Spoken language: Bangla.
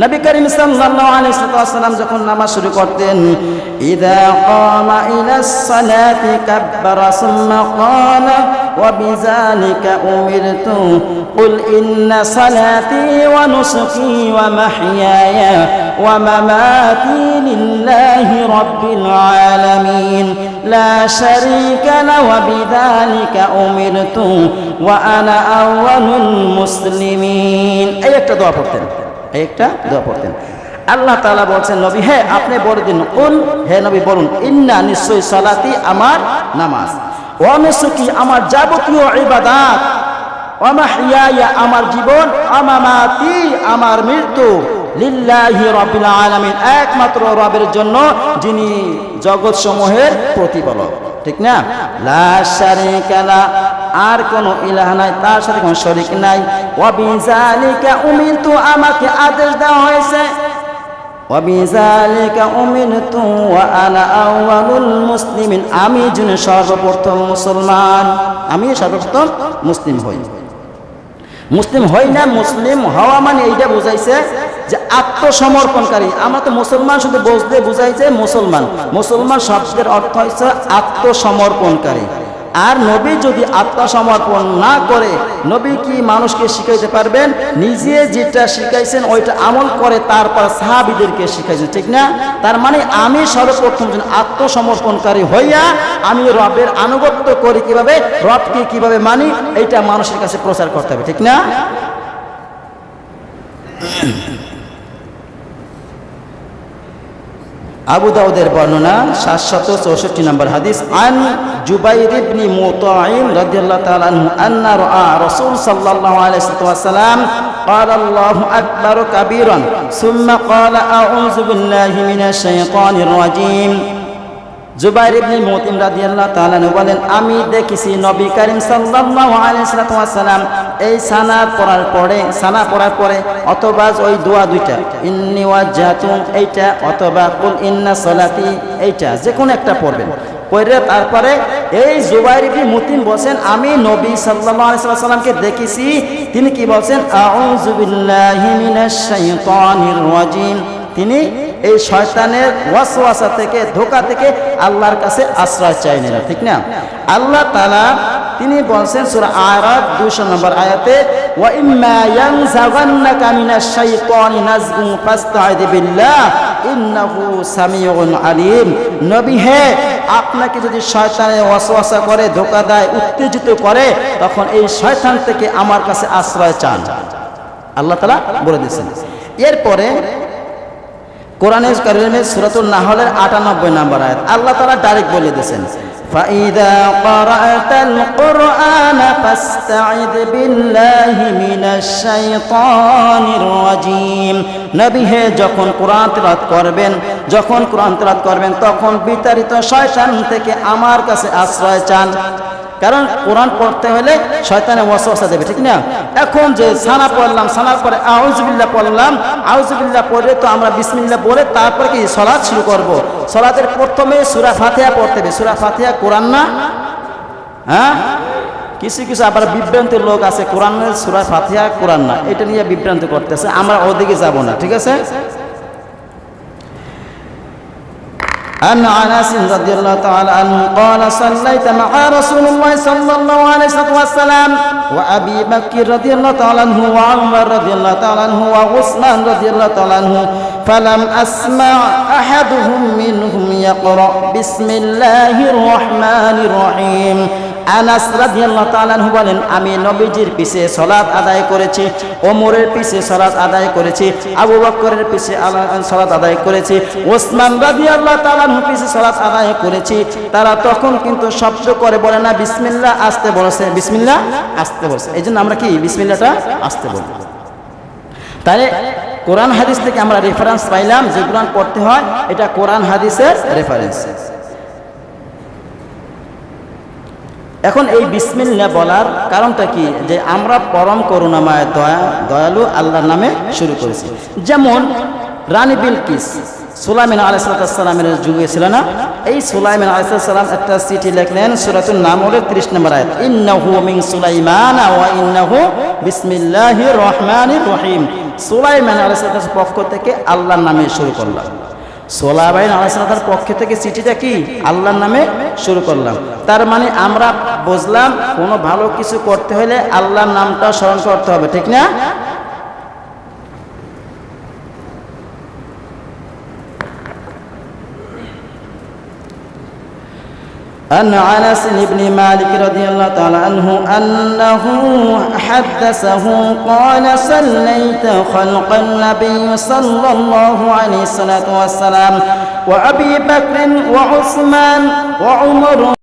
নবী করিম সাল্লাল্লাহু আলাইহি ওয়াসাল্লাম যখন নামাজ শুরু করতেন, ইদা কামা ইলাস সালাতি কাব্বারা সুম্মা ক্বালা ওয়া বিযালিকা উমিরতু, কুল ইন্না সালাতি ওয়া নুসুকি ওয়া মাহইয়ায়া ওয়া মামাতি লিল্লাহি রাব্বিল আলামিন। লা শারীকা লা ওয়া বিযালিকা উমিরতু, ওয়া আনা আউয়ালুল মুসলিমিন। এই একটা দোয়া পড়তেন। একটা দোয়া পড়তেন। আল্লাহ তালা বলছেন, নবী হ্যাঁ আপনি বড় দিন কুল, হে নবী বলুন, ইন্না নিশ্চয়ই সালাতি আমার নামাজ। অনুসুকি আমার যাবতীয় ইবাদাত? ওয়ামাহিয়া আমার জীবন আমামাতি আমার মৃত্যু। লিল্লাহি রাব্বিল আলামিন, একমাত্র রবের জন্য, যিনি জগৎ সমূহের প্রতিপালক। ঠিক না? লা শারিকা লা আর কোন ইলাহ নাই, তার সাথে কোনো শরীক নাই। ওয়াবিজালিকা উমিরতু আমাকে আদেশ দেওয়া হয়েছে। উমিরতু ওয়া আনা আউয়ালুল মুসলিমিন, আমি যিনি সর্বপ্রথম মুসলমান, আমি সর্বপ্রথম মুসলিম হই। মুসলিম হই না, মুসলিম হওয়া মানে এইটা বুঝাইছে যে আত্মসমর্পণকারী। আমরা তো মুসলমান শুধু বসতে বুঝাইছে মুসলমান। মুসলমান শব্দের অর্থ হচ্ছে আত্মসমর্পণকারী। আর নবী যদি আত্মসমর্পণ না করে, নবী কি মানুষকে শিখাইতে পারবেন? নিজে যেটা শিখাইছেন, ওইটা আমল করে তারপর সাহাবিদেরকে শিখাইছেন, ঠিক না? তার মানে আমি সর্বপ্রথম আত্মসমর্পণকারী হইয়া আমি রবের আনুগত্য করি কীভাবে, রবকে কীভাবে মানি এটা মানুষের কাছে প্রচার করতে হবে, ঠিক না? আবু দাউদের বর্ণনা সাতশত চৌষট্টি নম্বর হাদিস আন জুবাইর ইবনি মুতাইম রাদিয়াল্লাহু তাআলা আনহু আন্না রাআ রাসূল সাল্লাল্লাহু আলাইহি ওয়াসাল্লাম قال الله أكبر كبيرا ثم قال أعوذ بالله من الشيطان الرجيم জুবাইর ইবনে মুতিম রাদিয়াল্লাহু তাআলা বলেন আমি দেখেছি নবী করিম সাল্লাল্লাহু আলাইহি ওয়াসাল্লাম এই সানা পড়ার পরে সানা পড়ার পরে অথবা ওই দোয়া দুইটা। ইন্নি ওয়াজ্জাতু, এইটা, অথবা কুল ইন্না সালাতি, এইটা যে কোনো একটা পড়বেন। পড়ে তারপরে এই জুবাইর ইবনে মুতিম বলেন আমি নবী সাল্লাল্লাহু আলাইহি ওয়াসাল্লামকে দেখেছি, তিনি কি বলেন আউযু বিল্লাহি মিনাশ শাইতানির রাজিম। তিনি এই শয়তানের ওয়াসওয়াসা থেকে, ধোকা থেকে আল্লাহর কাছে আশ্রয় চাই নিল ঠিক না? আল্লাহ তাআলা তিনি বলছেন সূরা আরাফ 200 নম্বর আয়াতে আলিম। নবী হে, আপনাকে যদি শয়তানে ওয়াসওয়াসা করে, ধোকা দেয়, উত্তেজিত করে, তখন এই শয়তান থেকে আমার কাছে আশ্রয় চান। আল্লাহ তাআলা বলে দিয়েছেন। এরপরে কোরআনের কারিমের সূরাতুন নাহলের 98 নম্বর আয়াত আল্লাহ তাআলা ডাইরেক্ট বলে দিয়েছেন فإذا قرأت القرآن فاستعذ بالله من الشيطان الرجيم নবী হে যখন কোরআন তেলাওয়াত করবেন যখন কোরআন তেলাওয়াত করবেন তখন বিতাড়িত শয়তান থেকে আমার কাছে আশ্রয় চান কারণ কোরআন পড়তে হলে শয়তানে ওয়াসওয়াসা দেবে, ঠিক না? এখন যে সানা পড়লাম, সানার পরে আউজুবিল্লাহ পড়লাম আউজুবিল্লাহ পড়লে তো আমরা বিসমিল্লাহ পড়ে তারপরে কি সলাৎ শুরু করব? সলাতের প্রথমে সূরা ফাতিহা পড়তে হবে। সূরা ফাতিহা কোরআন না? হ্যাঁ? কিছু কিছু আবার বিভ্রান্ত লোক আছে, কোরআনের সূরা ফাতিহা, কোরআন না। এটা নিয়ে বিভ্রান্ত করতেছে, আমরা ওদিকে যাব না, ঠিক আছে? عن أنس رضي الله تعالى عنه قال صليت مع رسول الله صلى الله عليه وسلم وأبي بكر رضي الله تعالى عنه وعمر رضي الله تعالى عنه وعثمان رضي الله تعالى عنه فلم أسمع أحدهم منهم يقرأ بسم الله الرحمن الرحيم আনাস রাদিয়াল্লাহু তাআলা বলেন, আমি নবীজির পিছে সালাত আদায় করেছি, ওমরের পিছে সালাত আদায় করেছি, আবু বকরের পিছে সালাত আদায় করেছি, ওসমান রাদিয়াল্লাহু তাআলা পিছে সালাত আদায় করেছি। তারা তখন কিন্তু শব্দ করে বলে, না, বিসমিল্লাহ আসতে বলেছে, বিসমিল্লাহ আসতে বলেছে। এই জন্য আমরা কি, বিসমিল্লাহটা আসতে বলি। তাহলে কোরআন হাদিস থেকে আমরা রেফারেন্স পাইলাম, যে কোরআন পড়তে হয়, এটা কোরআন হাদিসের রেফারেন্স এখন এই বিসমিল্লা বলার কারণটা কি? যে আমরা পরম করুণাময় দয়া, দয়ালু আল্লাহর নামে শুরু করেছি। যেমন রানী বিলকিস, সুলাইমিন আলাইসালামের যুগে ছিল না? এই সুলাইমিন আলাইসালাম একটা চিঠি লিখলেন সুরাতুল নাম হলো ত্রিশ নম্বর আয়াত। ইন্নাহু মিন সুলাইমান ওয়া ইন্নাহু বিসমিল্লাহির রহমানির রহিম। সোলাইমান আলাইসালামের পক্ষ থেকে আল্লাহর নামে শুরু করলাম। সোলাইমান আলাইসালামের পক্ষে থেকে চিঠিটা কি? আল্লাহর নামে শুরু করলাম। তার মানে আমরা বুঝলাম কোনো ভালো কিছু করতে হলে আল্লাহর নামটা স্মরণ করতে হবে, ঠিক না? أن أنس بن مالك رضي الله تعالى عنه أنه حدثه قال سليت خلق النبي صلى الله عليه الصلاة والسلام وأبي بكر وعثمان وعمر